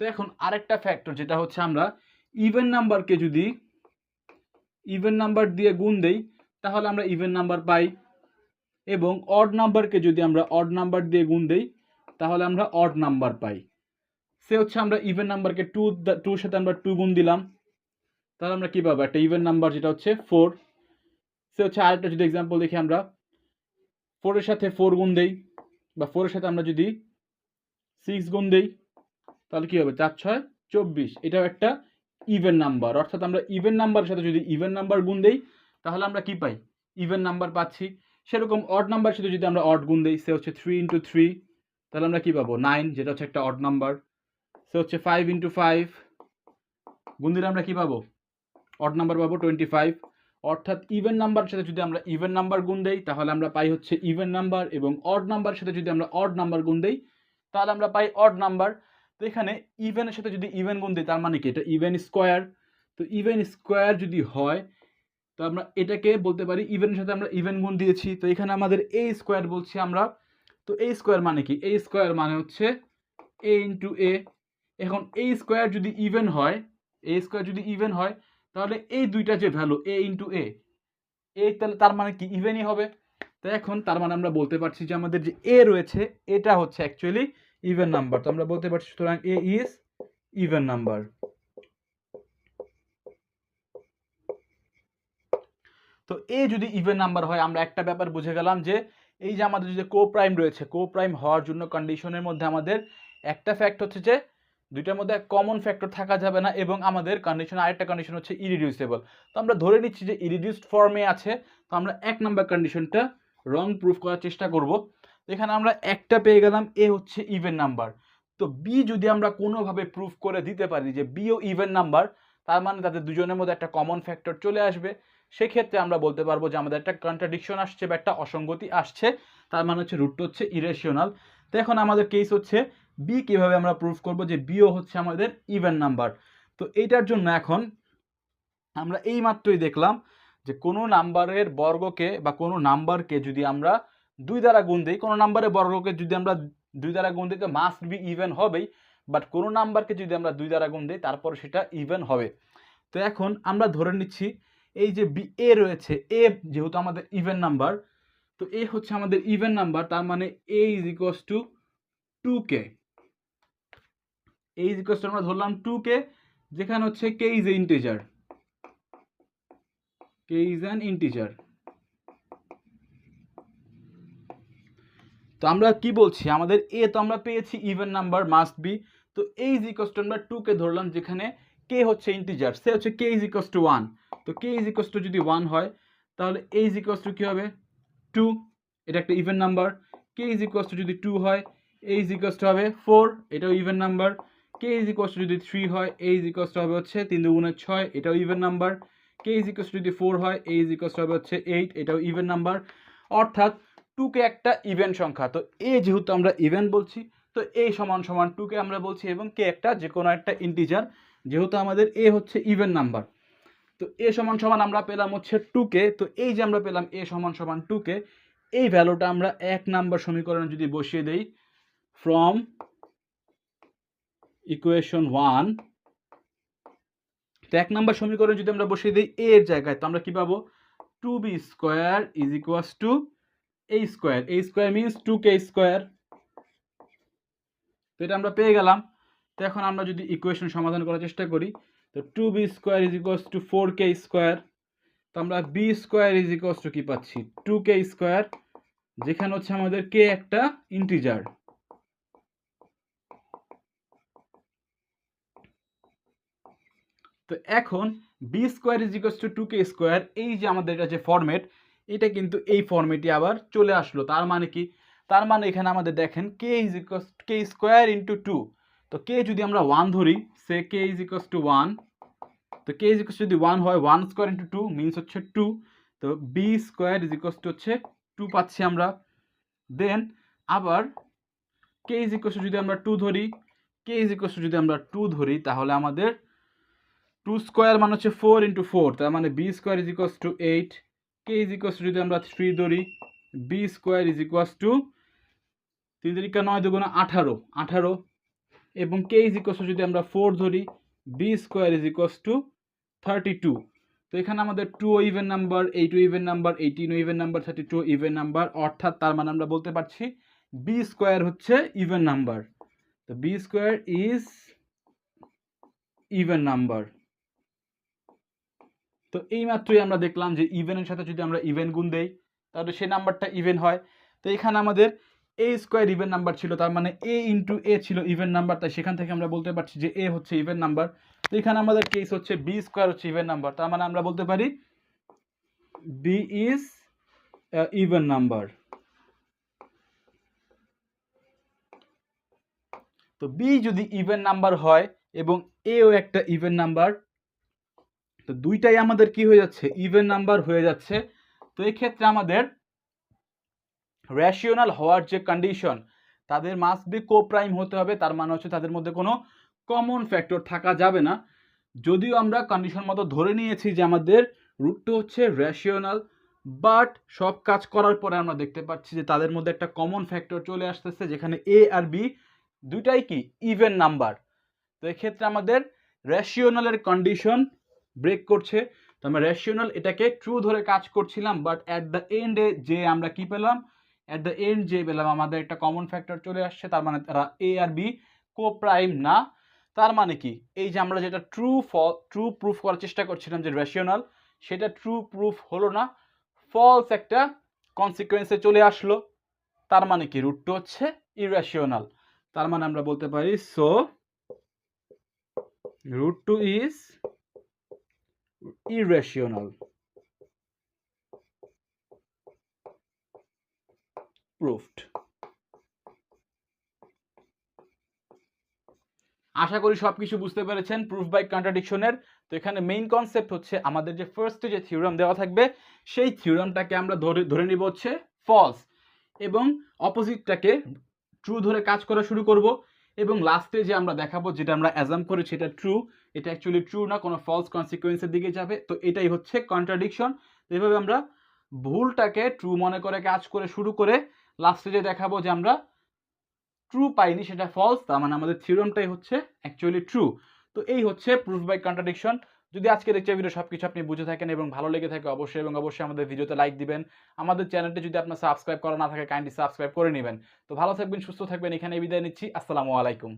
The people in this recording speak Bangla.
তো এখন আরেকটা ফ্যাক্টর যেটা হচ্ছে আমরা ইভেন নাম্বারকে যদি ইভেন নাম্বার দিয়ে গুণ দেই, তাহলে আমরা ইভেন নাম্বার পাই। এবং অড নাম্বারকে যদি আমরা অড নাম্বার দিয়ে গুণ দেই, তাহলে আমরা অড নাম্বার পাই। সে হচ্ছে আমরা ইভেন নাম্বারকে টু টুর সাথে আমরা টু গুণ দিলাম। তাহলে আমরা কী পাবো? একটা ইভেন নাম্বার যেটা হচ্ছে ফোর সে হচ্ছে আরেকটা যদি এক্সাম্পল দেখি আমরা ফোরের সাথে ফোর গুণ দেই, বা ফোরের সাথে আমরা যদি সিক্স গুণ দেই তাহলে কী হবে? চার ছয় চব্বিশ। এটাও একটা ইভেন নাম্বার অর্থাৎ আমরা ইভেন নাম্বারের সাথে যদি ইভেন নাম্বার গুণ দেই, তাহলে আমরা কি পাই? ইভেন নাম্বার পাচ্ছি। সেরকম অড নাম্বার সাথে যদি আমরা অড গুণ দেই, সে হচ্ছে থ্রি ইন্টু থ্রি তাহলে আমরা কী পাবো? নাইন যেটা হচ্ছে একটা অড নাম্বার সে হচ্ছে ফাইভ ইন্টু ফাইভ গুণ দিলে আমরা কী পাবো? অড নাম্বার পাবো টোয়েন্টি ফাইভ অর্থাৎ ইভেন নাম্বার সাথে যদি আমরা ইভেন নাম্বার গুণ দেই, তাহলে আমরা পাই হচ্ছে ইভেন নাম্বার এবং অড নাম্বার সাথে যদি আমরা অড নাম্বার গুণ দেই, তাহলে আমরা পাই অড নাম্বার তো এখানে ইভেনের সাথে যদি ইভেন গুণ দিই, তার মানে কি? এটা ইভেন স্কোয়ার তো ইভেন স্কোয়ার যদি হয়, তো আমরা এটাকে বলতে পারি ইভেনের সাথে আমরা ইভেন গুণ দিয়েছি। তো এখানে আমাদের এ স্কোয়ার বলছি আমরা। তো এ স্কোয়ার মানে কি? এ স্কোয়ার মানে হচ্ছে এ ইন্টু এ এখন এ স্কোয়ার যদি ইভেন হয় এ স্কোয়ার যদি ইভেন হয়, তাহলে এই দুইটা যে ভ্যালু এ ইন্টু এ এই তাহলে তার মানে কি? ইভেনই হবে। তো এখন তার মানে আমরা বলতে পারছি যে আমাদের যে এ রয়েছে, এটা হচ্ছে অ্যাকচুয়ালি ইভেন নাম্বার তো আমরা বলতে পারছি সুতরাং এ ইজ ইভেন নাম্বার তো এ যদি ইভেন নাম্বার হয়, আমরা একটা ব্যাপার বুঝে গেলাম যে এই যে আমাদের যে কো প্রাইম রয়েছে কো প্রাইম হওয়ার জন্য কন্ডিশনের মধ্যে আমাদের একটা ফ্যাক্ট হচ্ছে যে দুইটার মধ্যে কমন ফ্যাক্টর থাকা যাবে না এবং আমাদের কন্ডিশন আরেকটা কন্ডিশন হচ্ছে ইরিডিউসেবল তো আমরা ধরে নিচ্ছি যে ইরিডিউসড ফর্মে আছে, তো আমরা এক নাম্বার কন্ডিশনটা রং প্রুফ করার চেষ্টা করব। এখানে আমরা একটা পেয়ে গেলাম, এ হচ্ছে ইভেন নাম্বার তো বি যদি আমরা কোনোভাবে প্রুফ করে দিতে পারি যে বিও ইভেন নাম্বার তার মানে তাদের দুজনের মধ্যে একটা কমন ফ্যাক্টর চলে আসবে। সেক্ষেত্রে আমরা বলতে পারব যে আমাদের একটা কন্ট্রাডিকশন আসছে বা একটা অসঙ্গতি আসছে, তার মানে হচ্ছে রুটটা হচ্ছে ইরেশনাল তো এখন আমাদের কেস হচ্ছে বি কীভাবে আমরা প্রুফ করব যে বিও হচ্ছে আমাদের ইভেন নাম্বার তো এইটার জন্য এখন আমরা এই মাত্রই দেখলাম যে কোনো নাম্বারের বর্গকে বা কোনো নাম্বারকে যদি আমরা দুই দ্বারা গুণ দিই। কোনো নাম্বারের বর্গকে যদি আমরা দুই দ্বারা গুণ দিই মাস্ট বি ইভেন হবেই। বাট কোনো নাম্বারকে যদি আমরা দুই দ্বারা গুণ দিই, তারপর সেটা ইভেন হবে। তো এখন আমরা ধরে নিচ্ছি, এই যে বি, এ রয়েছে, এ যেহেতু আমাদের ইভেন নাম্বার, তো এ হচ্ছে আমাদের ইভেন নাম্বার, তার মানে a is equals to two k a is equals to আমরা ধরলাম টু কে যেখানে হচ্ছে k is a integer k is an integer তো আমরা কি বলছি আমাদের এ তো আমরা পেয়েছি ইভেন নাম্বার মাস্ট বি তো এই ইজ ইকোয়াস টু আমরা টু কে ধরলাম যেখানে কে হচ্ছে ইন্টিজার সে হচ্ছে কে ইজ টু ওয়ান তো কে ইজ ইকোয়াস টু যদি ওয়ান হয় তাহলে এ ইজ টু কী হবে টু এটা একটা even number k is equals to যদি টু হয় এ ইজ টু হবে ফোর এটাও even number k is equals to যদি থ্রি হয় এ ইজ টু হবে হচ্ছে তিন দুগুণের ছয় এটাও even number k is equals to যদি ফোর হয় এ ইজ টু হবে হচ্ছে এইট এটাও ইভেন নাম্বার অর্থাৎ টুকে একটা ইভেন সংখ্যা। তো এ যেহেতু আমরা ইভেন বলছি, তো এ সমান সমান টুকে আমরা বলছি এবং কে একটা যে কোনো একটা ইন্টিজার যেহেতু আমাদের এ হচ্ছে ইভেন নাম্বার তো এ সমান সমান আমরা পেলাম হচ্ছে টুকে তো এই যে আমরা পেলাম এ সমান সমান টুকে এই ভ্যালুটা আমরা এক নাম্বার সমীকরণে যদি বসিয়ে দেই ফ্রম ইকুয়েশন ওয়ান তো এক নাম্বার সমীকরণ যদি আমরা বসিয়ে দিই এর জায়গায়, তো আমরা কি পাবো? Two b square is equals to a square a square means two k square তো এটা আমরা পেয়ে গেলাম। তো এখন আমরা যদি ইকুয়েশন সমাধান করার চেষ্টা করি, তো two b square is equals to four k square তো আমরা b square is equals to কী পাচ্ছি? টু কে স্কোয়ার যেখানে হচ্ছে আমাদের কে একটা ইন্টিজার তো এখন b square is equals to two k square এই যে আমাদের যে ফর্মেট এটা কিন্তু এই ফর্মেটে আবার চলে আসলো। তার মানে কি? তার মানে এখানে আমাদের দেখেন k is equals k square into two তো কে যদি আমরা ওয়ান ধরি, সে k is equals two one তো কে ইজ ইকুয়াস যদি ওয়ান হয় one square into two means হচ্ছে টু তো b square is equals two হচ্ছে টু পাচ্ছি আমরা। দেন আবার কে ইজ ইকুয়াস টু যদি আমরা টু ধরি কে ইজ ইকুয়াস টু যদি আমরা টু ধরি, তাহলে আমাদের টু স্কোয়ার মানে হচ্ছে ফোর ইন্টু ফোর তার মানে b square is equals to eight k is equals to যদি আমরা থ্রি ধরি b square is equals to তিন তিরিকা নয় দুগুণ আঠারো আঠারো এবং কে ইজ ইকোয়াস যদি আমরা ফোর ধরি b square is equals to thirty two তো এখানে আমাদের two even number eight even number eighteen even number thirty two even number অর্থাৎ তার মানে আমরা বলতে পারছি বি স্কোয়ার হচ্ছে ইভেন নাম্বার তো b square is even number তো এই মাত্রই আমরা দেখলাম যে ইভেনের সাথে যদি আমরা ইভেন গুণ দেই, তাহলে সেই নাম্বারটা ইভেন হয়। তো এখানে আমাদের এ স্কোয়ার ইভেন নাম্বার ছিল, তার মানে এ ইন্টু এ ছিল ইভেন নাম্বার তাই সেখান থেকে আমরা বলতে পারছি যে এ হচ্ছে ইভেন নাম্বার তো এখানে আমাদের কেস হচ্ছে বি স্কোয়ার হচ্ছে ইভেন নাম্বার তার মানে আমরা বলতে পারি বি ইজ ইভেন নাম্বার তো বি যদি ইভেন নাম্বার হয় এবং এও একটা ইভেন নাম্বার তো দুইটাই আমাদের কি হয়ে যাচ্ছে? ইভেন নাম্বার হয়ে যাচ্ছে। তো এই ক্ষেত্রে আমাদের রেশিওনাল হওয়ার যে কন্ডিশন তাদের মাস্ট বি কো প্রাইম হতে হবে। তার মানে হচ্ছে তাদের মধ্যে কোনো কমন ফ্যাক্টর থাকা যাবে না। যদিও আমরা কন্ডিশন মতো ধরে নিয়েছি যে আমাদের রুটটা হচ্ছে রেশিওনাল বাট সব কাজ করার পরে আমরা দেখতে পাচ্ছি যে তাদের মধ্যে একটা কমন ফ্যাক্টর চলে আসতেছে, যেখানে এ আর বি দুইটাই কি? ইভেন নাম্বার তো এক্ষেত্রে আমাদের রেশিওনালের কন্ডিশন ব্রেক করছে। তো আমরা রেশিওনাল এটাকে ট্রু ধরে কাজ করছিলাম বাট অ্যাট দ্য এন্ডে যে আমরা কি পেলাম? অ্যাট দ্য এন্ড যে পেলাম, আমাদের একটা কমন ফ্যাক্টর চলে আসছে, তার মানে তারা এ আর বি কো প্রাইম না। তার মানে কি? এই যে আমরা যেটা ট্রু ফল ট্রু প্রুফ করার চেষ্টা করছিলাম যে রেশিওনাল সেটা ট্রু প্রুফ হলো না। ফলস একটা কনসিকুয়েন্সে চলে আসলো। তার মানে কি? রুটটা হচ্ছে ইরেশিওনাল তার মানে আমরা বলতে পারি so root 2 is irrational. Proved. আশা করি সবকিছু বুঝতে পেরেছেন প্রুফ বাই কন্ট্রাডিকশনের তো এখানে মেইন কনসেপ্ট হচ্ছে আমাদের যে ফার্স্টে যে থিওরাম দেওয়া থাকবে, সেই থিওরামটাকে আমরা ধরে ধরে নিব হচ্ছে ফলস এবং অপোজিটটাকে ট্রু ধরে কাজ করা শুরু করব। এবং লাস্টে যে আমরা দেখাবো, যেটা আমরা অ্যাজাম করি সেটা ট্রু এটা অ্যাকচুয়ালি ট্রু না, কোনো ফলস কনসিকুয়েন্সের দিকে যাবে। তো এটাই হচ্ছে কন্ট্রাডিকশন এভাবে আমরা ভুলটাকে ট্রু মনে করে কাজ করে শুরু করে লাস্টে যে দেখাবো যে আমরা ট্রু পাইনি, সেটা ফলস তার মানে আমাদের থিওরামটাই হচ্ছে অ্যাকচুয়ালি ট্রু তো এই হচ্ছে প্রুফ বাই কন্ট্রাডিকশন যদি আজকের এই ভিডিও সব কিছু আপনি বুঝে থাকেন এবং ভালো লেগে থাকে, অবশ্যই এবং অবশ্যই আমাদের ভিডিওতে লাইক দিবেন। আমাদের চ্যানেলটি যদি আপনার সাবস্ক্রাইব করা না থাকে কাইন্ডলি সাবস্ক্রাইব করে নেবেন। তো ভালো থাকবেন, সুস্থ থাকবেন এখানে বিদায় নিচ্ছি। আসসালামু আলাইকুম।